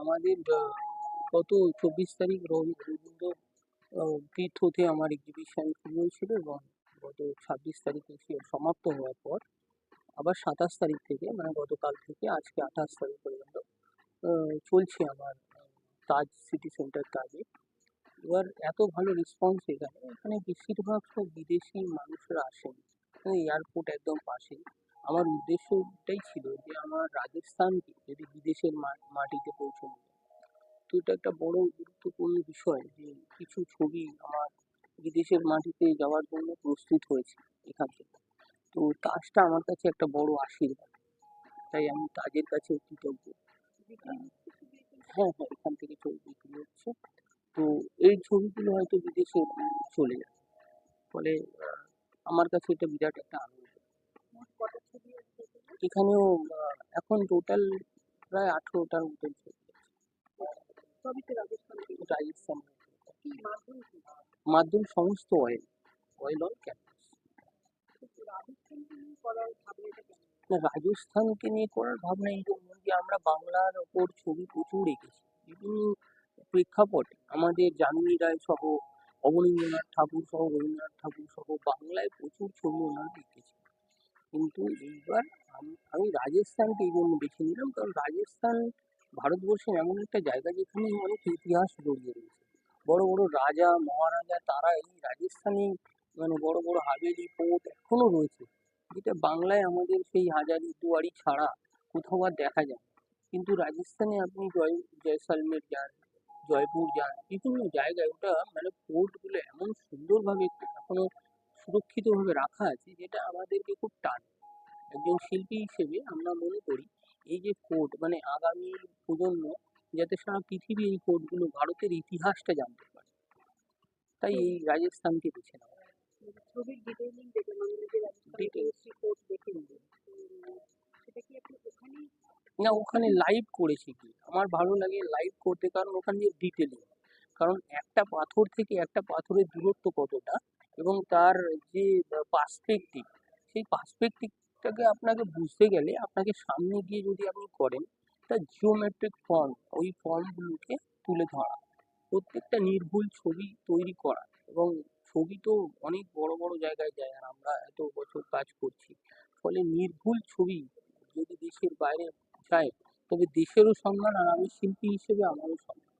আমাদের গত চব্বিশ তারিখ রবি, রবীন্দ্র তীর্থ হতে আমার এক্সিবিশন শুরু হয়েছিল এবং গত ছাব্বিশ তারিখে সে সমাপ্ত হওয়ার পর, আবার সাতাশ তারিখ থেকে মানে গতকাল থেকে আজকে আঠাশ তারিখ পর্যন্ত চলছে আমার তাজ সিটি সেন্টার তাজে এবার এত ভালো রেসপন্স এখানে এখানে বেশিরভাগ সব বিদেশি মানুষরা আসেন এয়ারপোর্ট একদম পাশেই। আমার উদ্দেশ্য এটাই ছিল যে আমার রাজস্থানকে, যদি বিদেশের মাটিতে পৌঁছানো যায়। তো এটা একটা বড় গুরুত্বপূর্ণ বিষয় যে কিছু ছবি আমার বিদেশের মাটিতে যাওয়ার জন্য প্রস্তুত হয়েছে এখান থেকে। তো তাজটা আমার কাছে একটা বড় আশীর্বাদ। তাই আমি তাজের কাছে কৃতজ্ঞ। হ্যাঁ হ্যাঁ এখান থেকে ছবি বিক্রি হচ্ছে। তো এই ছবিগুলো হয়তো বিদেশে চলে যাবে। ফলে আমার কাছে এটা বিরাট একটা আনন্দ। এখানেও এখন টোটাল প্রায় আঠেরোটার ছবি রাজস্থান মাধ্যম সমস্ত অয়েল অয়েল অন ক্যানভাস না রাজস্থানকে নিয়ে করার ভাবনা এই জন্য যে আমরা বাংলার ওপর ছবি প্রচুর এঁকেছি। বিভিন্ন প্রেক্ষাপটে আমাদের জানবী রায় সহ অবনীন্দ্রনাথ ঠাকুর সহ রবীন্দ্রনাথ ঠাকুর সহ বাংলায় প্রচুর ছবি ওনারা এঁকেছেন। কিন্তু এইবার আমি রাজস্থানকে এই জন্য বেছে নিলাম। কারণ রাজস্থান ভারতবর্ষের এমন একটা জায়গা যেখানে অনেক ইতিহাস জড়িয়ে রয়েছে। বড় বড় রাজা, মহারাজা তারা এই রাজস্থানে মানে বড় বড় হাভেলি ফোর্ট এখনও রয়েছে। যেটা বাংলায় আমাদের সেই হাজারি দুয়ারি ছাড়া কোথাও আর দেখা যায় কিন্তু রাজস্থানে আপনি জয় জয়সালমের যান, জয়পুর যান, বিভিন্ন জায়গায় ওটা মানে পোর্টগুলো এমন সুন্দরভাবে এখনও সুরক্ষিতভাবে রাখা আছে, যেটা আমাদেরকে খুব টান একজন শিল্পী হিসেবে আমরা মনে করি এই যে ফোর্ট মানে আগামী প্রজন্ম যাতে সারা পৃথিবী এই ফোর্টগুলো ভারতের ইতিহাসটা জানতে পারে। তাই এই রাজস্থানকে বেছে নেওয়া। না ওখানে লাইভ করেছি কি? আমার ভালো লাগে লাইভ করতে কারণ ওখানে যে ডিটেলিং কারণ একটা পাথর থেকে একটা পাথরের দূরত্ব কতটা এবং তার যে পার্সপেক্টিভ সেই পার্সপেক্টিভটাকে আপনাকে বুঝতে গেলে আপনাকে সামনে গিয়ে যদি আপনি করেন তা জিওমেট্রিক ফর্ম ওই ফর্মগুলোকে তুলে ধরা। প্রত্যেকটা নির্ভুল ছবি তৈরি করা এবং ছবি তো অনেক বড় বড় জায়গায় যায় আর আমরা এত বছর কাজ করছি। ফলে নির্ভুল ছবি যদি দেশের বাইরে যায়, তবে দেশেরও সম্মান আর আমি শিল্পী হিসেবে আমারও সম্মান।